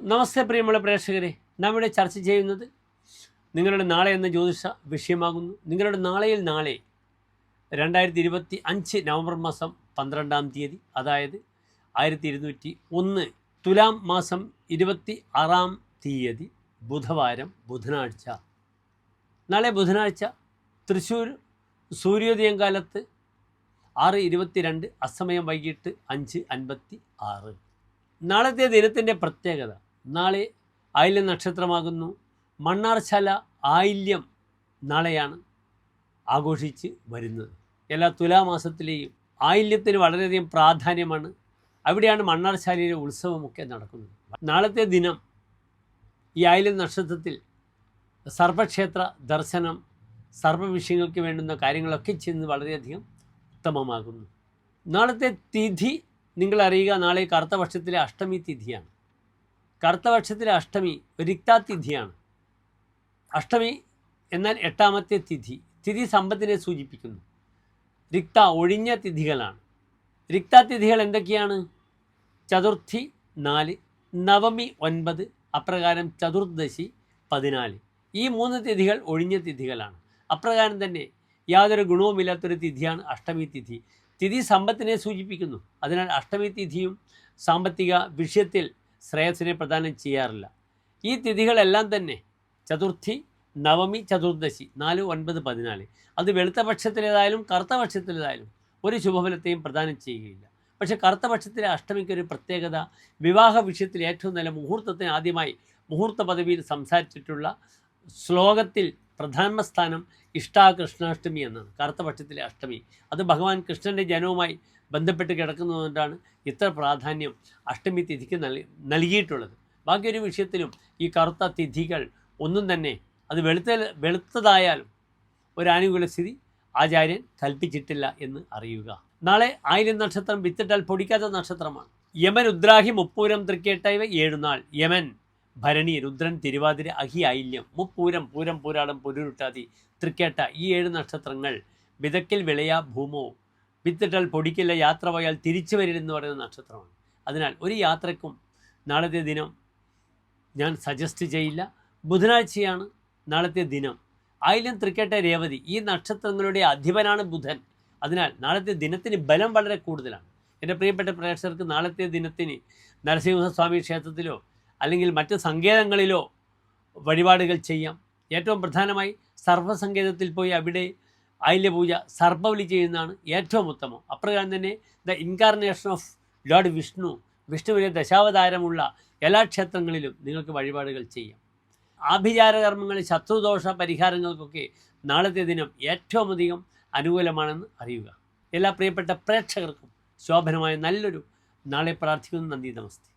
നമസ്തേ പ്രിയമുള്ള പ്രേക്ഷകരെ നാം ഇവിടെ ചർച്ച ചെയ്യുന്നത് നിങ്ങളുടെ നാളെ എന്ന ജ്യോതിഷ വിഷയമാകുന്നു. നിങ്ങളുടെ നാളെയിൽ നാളെ രണ്ടായിരത്തി ഇരുപത്തി അഞ്ച് നവംബർ മാസം പന്ത്രണ്ടാം തീയതി അതായത് ആയിരത്തി ഇരുന്നൂറ്റി ഒന്ന് തുലാം മാസം ഇരുപത്തി ആറാം തീയതി ബുധവാരം ബുധനാഴ്ച. നാളെ ബുധനാഴ്ച തൃശ്ശൂർ സൂര്യോദയം കാലത്ത് ആറ് ഇരുപത്തിരണ്ട് അസമയം വൈകിട്ട് അഞ്ച് അൻപത്തി ആറ് നാളത്തെ ദിനത്തിന്റെ പ്രത്യേകത നാളെ ആയില്യം നക്ഷത്രമാകുന്നു. മണ്ണാർശാല ആയില്യം നാളെയാണ് ആഘോഷിച്ച് വരുന്നത്. എല്ലാ തുലാമാസത്തിലെയും ആയില്യത്തിന് വളരെയധികം പ്രാധാന്യമാണ്. അവിടെയാണ് മണ്ണാർശാലയിലെ ഉത്സവമൊക്കെ നടക്കുന്നത്. നാളത്തെ ദിനം ഈ ആയില്യം നക്ഷത്രത്തിൽ സർപ്പക്ഷേത്ര ദർശനം സർവവിഷയങ്ങൾക്ക് വേണ്ടുന്ന കാര്യങ്ങളൊക്കെ ചെയ്യുന്നത് വളരെയധികം ഉത്തമമാകുന്നു. നാളത്തെ തിഥി നിങ്ങളറിയുക നാളെ കറുത്ത വർഷത്തിലെ അഷ്ടമി തിഥിയാണ്. കറുത്തപക്ഷത്തിലെ അഷ്ടമി രിക്താതിഥിയാണ്. അഷ്ടമി എന്നാൽ എട്ടാമത്തെ തിഥി. തിഥി സമ്പത്തിനെ സൂചിപ്പിക്കുന്നു. രിക്ത ഒഴിഞ്ഞ തിഥികളാണ്. രിക്താതിഥികൾ എന്തൊക്കെയാണ്? ചതുർത്ഥി നാല് നവമി ഒൻപത് അപ്രകാരം ചതുർദശി പതിനാല്. ഈ മൂന്ന് തിഥികൾ ഒഴിഞ്ഞ തിഥികളാണ്. അപ്രകാരം തന്നെ യാതൊരു ഗുണവുമില്ലാത്തൊരു തിഥിയാണ് അഷ്ടമി തിഥി. തിഥി സമ്പത്തിനെ സൂചിപ്പിക്കുന്നു. അതിനാൽ അഷ്ടമി തിഥിയും സാമ്പത്തിക വിഷയത്തിൽ ശ്രേയസിനെ പ്രദാനം ചെയ്യാറില്ല. ഈ തിഥികളെല്ലാം തന്നെ ചതുർത്ഥി നവമി ചതുർദശി നാല് ഒൻപത് പതിനാല്. അത് വെളുത്ത പക്ഷത്തിലേതായാലും കറുത്ത പക്ഷത്തിലേതായാലും ഒരു ശുഭഫലത്തെയും പ്രദാനം ചെയ്യുകയില്ല. പക്ഷെ കറുത്ത പക്ഷത്തിലെ അഷ്ടമിക്ക് ഒരു പ്രത്യേകത വിവാഹ വിഷയത്തിൽ ഏറ്റവും നല്ല മുഹൂർത്തത്തിന് ആദ്യമായി മുഹൂർത്ത പദവിയിൽ സംസാരിച്ചിട്ടുള്ള ശ്ലോകത്തിൽ പ്രധാന സ്ഥാനം ഇഷ്ടാകൃഷ്ണാഷ്ടമി എന്നാണ്. കറുത്ത പക്ഷത്തിലെ അഷ്ടമി. അത് ഭഗവാൻ കൃഷ്ണന്റെ ജനവുമായി ബന്ധപ്പെട്ട് കിടക്കുന്നതുകൊണ്ടാണ് ഇത്ര പ്രാധാന്യം അഷ്ടമി തിഥിക്ക് നൽകി നൽകിയിട്ടുള്ളത്. ബാക്കിയൊരു വിഷയത്തിലും ഈ കറുത്ത തിഥികൾ ഒന്നും തന്നെ അത് വെളുത്ത വെളുത്തതായാലും ഒരാനുകൂല സ്ഥിതി ആചാര്യൻ കൽപ്പിച്ചിട്ടില്ല എന്ന് അറിയുക. നാളെ ആയിരം നക്ഷത്രം വിത്തിട്ടാൽ പൊടിക്കാത്ത നക്ഷത്രമാണ്. യമൻ ഉദ്രാഹി മുപ്പൂരം തൃക്കേട്ടൈവ ഏഴുനാൾ. യമൻ ഭരണി രുദ്രൻ തിരുവാതിര അഹി ഐല്യം മുപ്പൂരം പൂരം പൂരാടം പുരുരുട്ടാതി തൃക്കേട്ട ഈ ഏഴ് നക്ഷത്രങ്ങൾ വിതക്കിൽ വിളയ ഭൂമോ വിത്തിട്ടാൽ പൊടിക്കില്ല യാത്ര പോയാൽ തിരിച്ചു വരില്ലെന്ന് പറയുന്ന നക്ഷത്രമാണ്. അതിനാൽ ഒരു യാത്രക്കും നാളത്തെ ദിനം ഞാൻ സജസ്റ്റ് ചെയ്യില്ല. ബുധനാഴ്ചയാണ് നാളത്തെ ദിനം. ആയിലും തൃക്കേട്ട രേവതി ഈ നക്ഷത്രങ്ങളുടെ അധിപനാണ് ബുധൻ. അതിനാൽ നാളത്തെ ദിനത്തിന് ബലം വളരെ കൂടുതലാണ്. എന്റെ പ്രിയപ്പെട്ട പ്രേക്ഷകർക്ക് നാളത്തെ ദിനത്തിന് നരസിംഹസ്വാമി ക്ഷേത്രത്തിലോ അല്ലെങ്കിൽ മറ്റ് സങ്കേതങ്ങളിലോ വഴിപാടുകൾ ചെയ്യാം. ഏറ്റവും പ്രധാനമായി സർവസങ്കേതത്തിൽ പോയി അവിടെ ആയില്യപൂജ സർപ്പബലി ചെയ്യുന്നതാണ് ഏറ്റവും ഉത്തമം. അപ്രകാരം തന്നെ the incarnation of lord Vishnu വിഷ്ണുവിന്റെ ദശാവതാരമുള്ള എല്ലാ ക്ഷേത്രങ്ങളിലും നിങ്ങൾക്ക് വഴിപാടുകൾ ചെയ്യാം. ആഭിചാര കർമ്മങ്ങൾ ശത്രുദോഷ പരിഹാരങ്ങൾക്കൊക്കെ നാളത്തെ ദിനം ഏറ്റവും അധികം അനുകൂലമാണെന്ന് അറിയുക. എല്ലാ പ്രിയപ്പെട്ട പ്രേക്ഷകർക്കും ശോഭനമായ നല്ലൊരു നാളെ പ്രാർത്ഥിക്കുന്നു. നന്ദി നമസ്തേ.